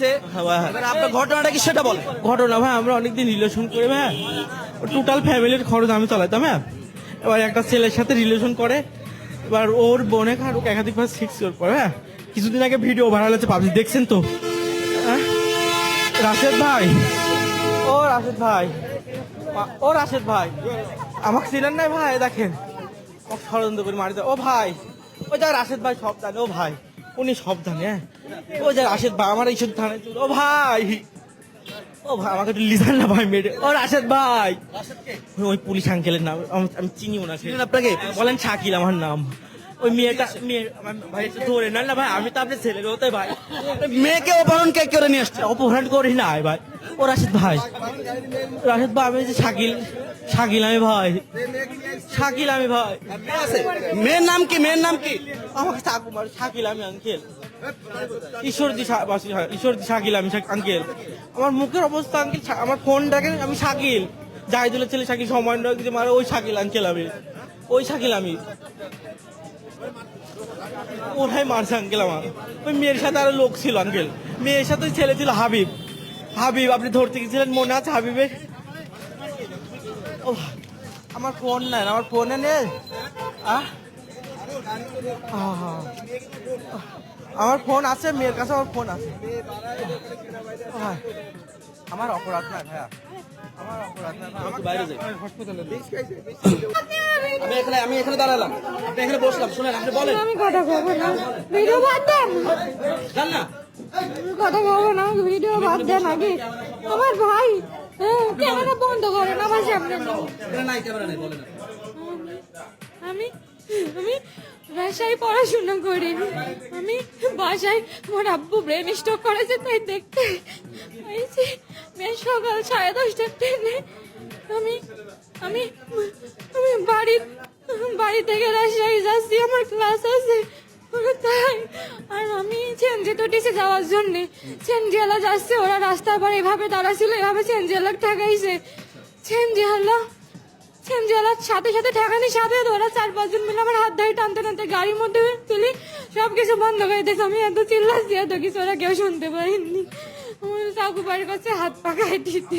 আসছে হ্যাঁ। এবার আপনার ঘটনাটা কি সেটা বলে ঘটনা ভাই আমরা অনেকদিন রিলেশন করে ভাই। টোটাল ফ্যামিলির খরচ আমি চালাইতাম হ্যাঁ এবার একটা ছেলের সাথে রিলেশন করে এবার ওর বোনে আর ওকে একাধিক ভাবে সিক্স পরে হ্যাঁ কিছুদিন আগে ভিডিও ভাইরাল হচ্ছে পাবজি দেখছেন তো? হ্যাঁ? রাশেদ ভাই। ও রাশেদ ভাই। ও রাশেদ ভাই। আমাকে চিনেন নাই ভাই? দেখেন। ষড়যন্ত্র করে মারি। ও ভাই। ওই যা রাশেদ ভাই সব জানে। ও ভাই। উনি সব জানে হ্যাঁ। ও যা রাশেদ ভাই আমার এইসব থানায় চলে ও ভাই! ও ভাই আমাকে একটু লিজার না ভাই মেরে। ও রাশেদ ভাই! ওই পুলিশ আঙ্কেলের নাম আমি- আমি চিনি ওনাকে আপনাকে? বলেন শাকিল আমার নাম। ওই মেয়েটা মেয়ে আমার ভাই একটু ধরে নেন না ভাই আমি তো আপনার ছেলের হতে ভাই। মেয়েকে অপহরণ কে করে নিয়ে আসছে? অপহরণ করি না ভাই। ও রাশেদ ভাই। রাশেদ ভাই আমি যে শাকিল শাকিল আমি ভাই। শাকিল আমি ভাই। মেয়ের নাম কি? মেয়ের নাম কি? আমাকে শাকিল আমি আঙ্কেল ঈশ্বরদি ঈশ্বরদি শাকিল আমি আঙ্কেল আমার মুখের অবস্থা আঙ্কেল আমার ফোনটাকে আমি শাকিল। জাহিদুলের ছেলে শাকিল সময় দিতে মারে? ওই শাকিল আঙ্কেল আমি ওই শাকিল আমি ওরাই মারছে আঙ্কেল আমার। ওই মেয়ের সাথে আরও লোক ছিল আঙ্কেল মেয়ের সাথে ছেলে ছিল হাবিব। হাবিব, আপনি ধরতে গেছিলেন? মনে আছে হাবিবের? আমার ফোন নেন আমার ফোনে নেই। আমার ফোন আছে মেয়ের কাছে আমার ফোন আছে। আমার অপরাধ নয় ভাইয়া। আমার অপরাধ বাইরে যাই। আমি হাসপাতালে আমি এখানে আমি এখানে দাঁড়ালাম। আপনি এখানে বসলাম শুনেন আপনি বলেন। আমি কথা বলব না। ভিডিও বাদ দেন। জান না। কথা বলব না ভিডিও বাদ দেন আগে। আমার ভাই ক্যামেরা বন্ধ করেন আমার সামনে নেই ক্যামেরা নাই বলেন আমি আমি বাসায় পড়াশোনা করিনি আমি বাসায় আমার আব্বু ব্রেন স্ট্রোক করেছে তাই দেখতে হয়েছি মেয়ে সকাল সাড়ে দশটার ট্রেনে আমি আমি আমি বাড়ি বাড়ি থেকে রাজশাহী যাচ্ছি আমার ক্লাস আছে। তাই আর আমি চেঞ্জে টিসে যাওয়ার জন্য। চেঞ্জিয়ালা যাচ্ছে ওরা রাস্তার পর এভাবে দাঁড়াছিল এভাবে চেঞ্জিয়ালা ঠেকাইছে। চেঞ্জিয়ালা চেঞ্জিয়ালার সাথে সাথে ঠেকানির সাথে ওরা চার পাঁচজন মিলে আমার হাত ধরে টানতে টানতে গাড়ির মধ্যে তুলি সব কিছু বন্ধ করে দিয়েছে। আমি এত চিল্লাচ্ছি এত কিছু ওরা কেউ শুনতে পারেনি আমার কাকু বাড়ির কাছে হাত পাকায় দিতে।